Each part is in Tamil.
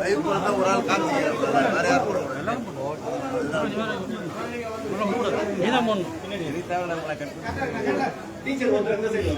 லைவ் போடுறதா ஒரு ஆள் காமிச்சு வேற யார் போட எல்லாம் போடுவோம் நீதான் போடணும் நீ தேவை டீச்சர் ஒருத்தர் எந்த சைடு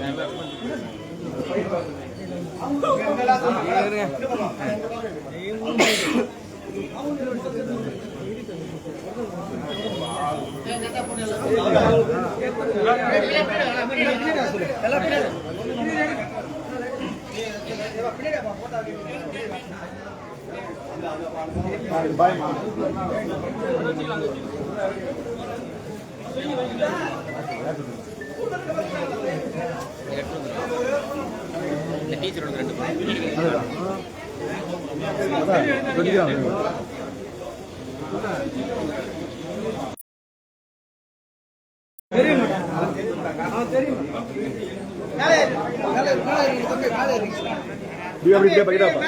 டீச்சரோட ரெண்டு அப்படியே பைடாப்பா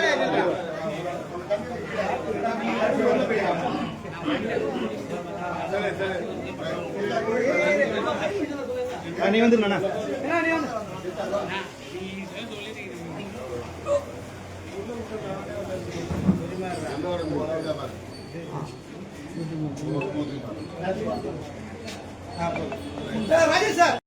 நீ வந்து Thank. ராஜேஷ் சார்.